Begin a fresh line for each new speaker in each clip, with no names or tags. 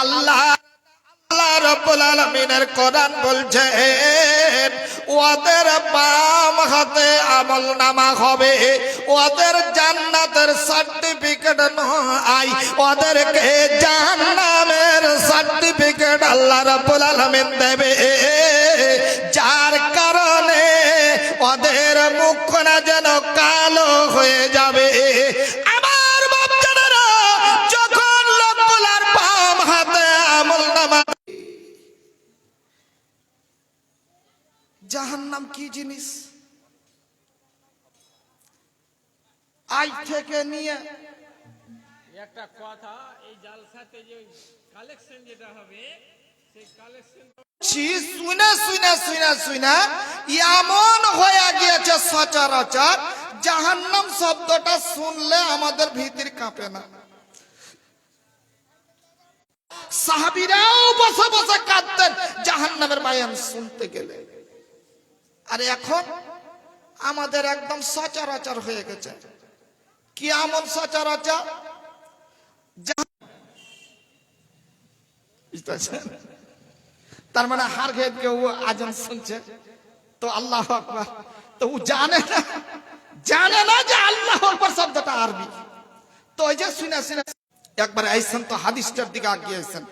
আল্লাহ আল্লাহ রব্বুল আলমিনের কোরআন বলছে ওদের বাম হাতে আমল নামা হবে, ওদের জান্নাতের সার্টিফিকেট নয় ওদেরকে জাহান্নামের সার্টিফিকেট আল্লাহ রব্বুল আলমিন দেবে। জাহান্নাম কি জিনিস? আজ থেকে নিয়ে
একটা কথা এই জালসাতে যে কালেকশন যেটা হবে সেই কালেকশন
শুনে শুনে শুনে শুনে এমন হয়ে গিয়েছে সচরাচর জাহান্নাম শব্দটা শুনলে আমাদের ভিতর কাঁপে না। সাহাবিরাও বসে বসে কাঁদতেন জাহান্নামের বায়ান শুনতে গেলে। আর এখন আমাদের একদম সচরাচর হয়ে গেছে। কি এমন সচরাচর? তার মানে হার খেয়ে কেউ আজান শুনছে? তো আল্লাহ আকবার। তো ও জানে না জানে না যে আল্লাহ আকবার শব্দটা আরবি। তো ওই যে শুনে শুনে একবার আইসেন তো হাদিসটার দিকে আগিয়ে আইসেন।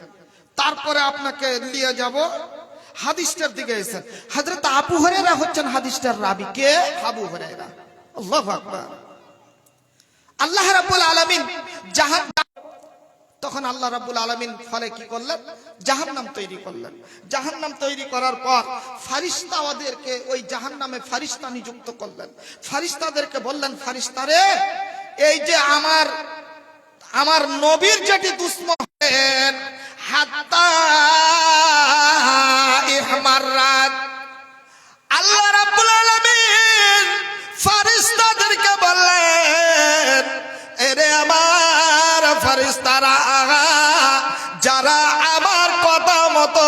তারপরে আপনাকে নিয়ে যাব হাদিসটার দিকে এসেন হাজরত আবু হরেরা হচ্ছেন হাদিসটার রাবি। কে? আবু হরেরা আল্লাহ আকবার। আল্লাহ রাব্বুল আলামিন জাহান তখন আল্লাহ রাব্বুল আলামিন ফলে কি করলেন? জাহান্নাম তৈরি করলেন। জাহান্নাম তৈরি করার পর ফারিস্তা ওদেরকে ওই জাহান্নামে ফারিস্তা নিযুক্ত করলেন। ফারিস্তাদেরকে বললেন ফারিস্তারে এই যে আমার আমার নবীর যেটি দুশ্মন হলেন, ফারিস্তারা যারা আমার কথা মতো